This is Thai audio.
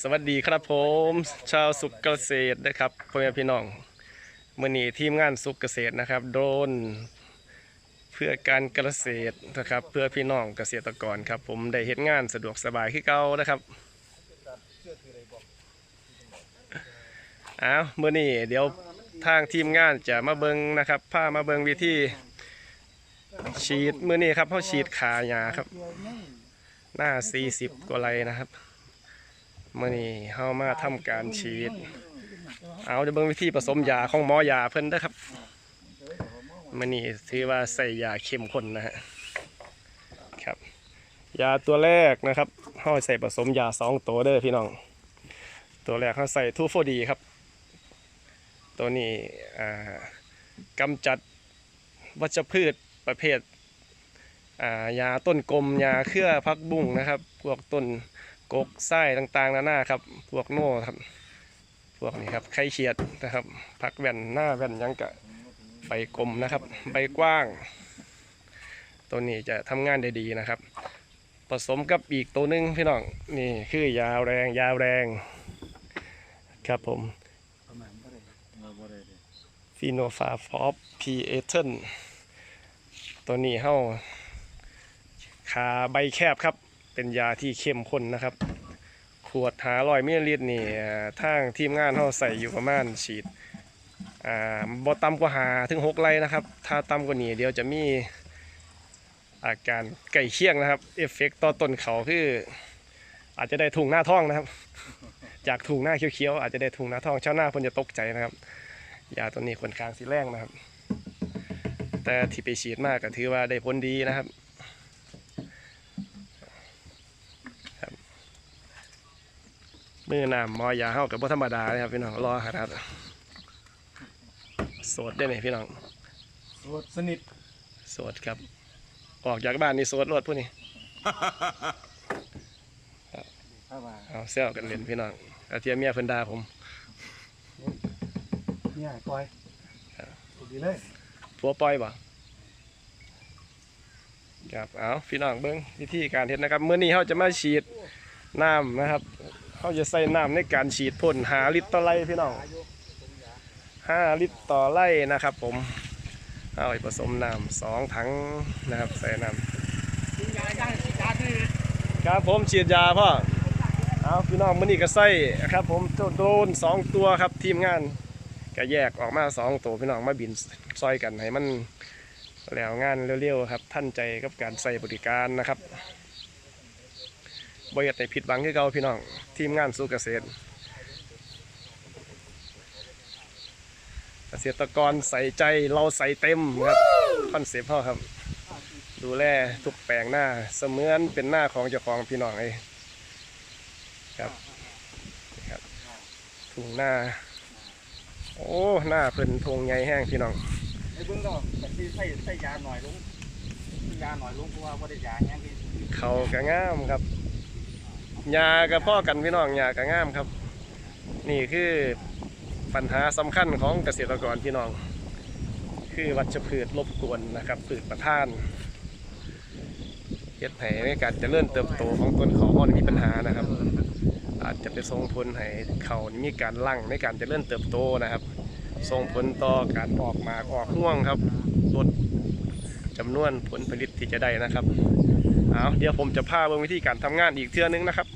สวัสดีครับผมชาวสุขเกษตรนะครับพ่อแม่พี่น้องมื่อนี้ทีมงานสุขเกษตรนะครับ โดนเพื่อการเกษตรนะครับ เพื่อพี่น้องเกษตรกรครับ ผมได้เห็นงานสะดวกสบายขึ้นเก่านะครับอ้าวมื่อนี้เดี๋ยวทางทีมงานจะมาเบิงนะครับพามาเบิงวิธีฉีดมื่อนี้ครับเขาฉีดขายาครับ หน้า 40กว่าไรนะครับ มื่อนี้เฮามาทำการฉีด เอาจะเบิ่งวิธีผสมยาของหมอยาเพิ่นเด้ครับมื่อนี้ถือว่าใส่ยาเข้มข้นนะฮะครับ ยาตัวแรกนะครับเฮาใส่ผสมยาสองตัวเด้อพี่น้อง ตัวแรกเฮาใส่ทูโฟดีครับ ตัวนี้อ่ากำจัดวัชพืชประเภทอ่ายาต้นกลมยาเครือพักบุ้งนะครับ พวกต้น กกไส้ต่างๆนานาครับ พวกโน่ครับ พวกนี้ครับไข่เขียดนะครับผักแว่นหน้าแว่นยังกะใบกลมนะครับ ใบกว้าง ตัวนี้จะทำงานได้ดีนะครับ ผสมกับอีกตัวหนึงพี่น้องนี่คือยาวแรงยาวแรง ครับผมฟีโนฟาฟอฟพีเอเทนตัวนี้เข้าขาใบแคบครับ เป็นยาที่เข้มข้นนะครับ ขวดหาลอยมิลลิลิตรนี่ทางทีมงานเขาใส่อยู่ประมาณฉีดบ่ต่ำกว่าหาถึงหกไร่นะครับ ถ้าต่ำกว่านี้เดี๋ยวจะมีอาการไก่เคียงนะครับเอฟเฟกต์ต่อต้นเขาคือ อาจจะได้ถุงหน้าท้องนะครับ จากถุงหน้าเขียวๆอาจจะได้ถุงหน้าท้องชาวนาเพิ่นจะตกใจนะครับยาตัวนี้คนข้างสีแรงนะครับ แต่ที่ไปฉีดมากก็ถือว่าได้ผลดีนะครับ มือน้ำหมอยาเข้ากับบ่ธรรมดาเลยครับพี่น้องรอขนาดโสดได้ไหมพี่น้องสวดสนิทโสดครับ ออกจากบ้านนี่โสดรวดผู้นี้ถ้าว่าเอาเซลกันเล่นพี่น้องอาเทียเมียเพิ่นด่าผมเนี่ยปล่อยดีเลยผัวปล่อยบ่ครับเอาพี่น้องเบิ้งวิธีการเฮ็ดนะครับเมื่อนี้เขาจะมาฉีดน้ำนะครับ เขาจะใส่น้ำในการฉีดพ่นหาลิตรต่อไร่พี่น้องห้าลิตรต่อไร่นะครับ ผมเอาไปผสมน้ำสองถังนะครับ ใส่น้ำครับผมฉีดยาพ่อเอาพี่น้องมือนี้ก็ใส่ครับ ผมโดนสองตัวครับทีมงานก็แยกออกมาสองตัวพี่น้องมาบินซอยกันให้มันแล้วงานเร็วๆครับ ท่านใจกับการใส่บริการนะครับ บริษัทในผิดหวังคือเก่าพี่น้อง ทีมงานสู่เกษตร เกษตรกรใส่ใจเราใส่เต็มครับคอนเซปต์พ่อครับ ดูแลทุกแปลงหน้าเสมือนเป็นหน้าของเจ้าของพี่น้องเลยครับนี่ครับทุ่งหน้า โอ้หน้าเพิ่นทงใหญ่แห้งพี่น้องไอ้เบิ่งก็แต่ที่ใส่ใส่ยาหน่อยลงยาหน่อยลงเพราะว่าบ่ได้ยาแห้งที่เขากระงามครับ ยากับพ่อกันพี่น้องยากระงามครับ นี่คือปัญหาสำคัญของเกษตรกรพี่น้อง คือวัชพืชรบกวนนะครับพืชประทานเฮ็ดให้ในการจเจริญเติบโตของต้นเขาอ่อนมีปัญหานะครับ อาจจะไปส่งผลให้เขามีการลั่งในการจเจริญเติบโตนะครับส่งผลต่อการออกหมากออกห่วงครับลดจำนวนผลผลิตที่จะได้นะครับ เอาเดี๋ยวผมจะพาเบิ่งวิธีการทำงานอีกเทื่อนึงนะครับ